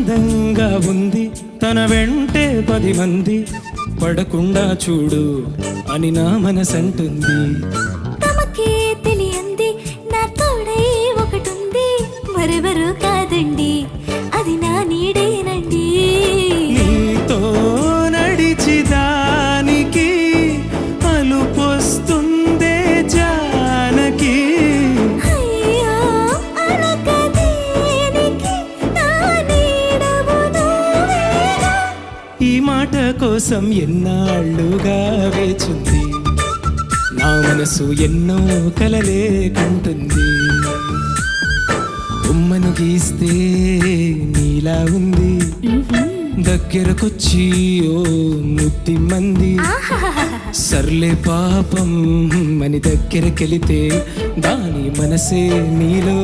అందంగా ఉంది. తన వెంటే పది మంది. పడకుండా చూడు అని నా మనసంటుంది. తమకే తెలియంది నా తోడై ఒకటుంది. మరెవరు కాదండి అది నా నీడ. మాట కోసం ఎన్నాళ్ళుగా వేచుంది? నా మనసు ఎన్నో కలలే కంటుంది. బొమ్మను గీస్తే నీలా ఉంది. దగ్గరకొచ్చి ఓ ముద్ది మంది. సర్లే పాపం అని దగ్గరకెళితే దాని మనసే నీలో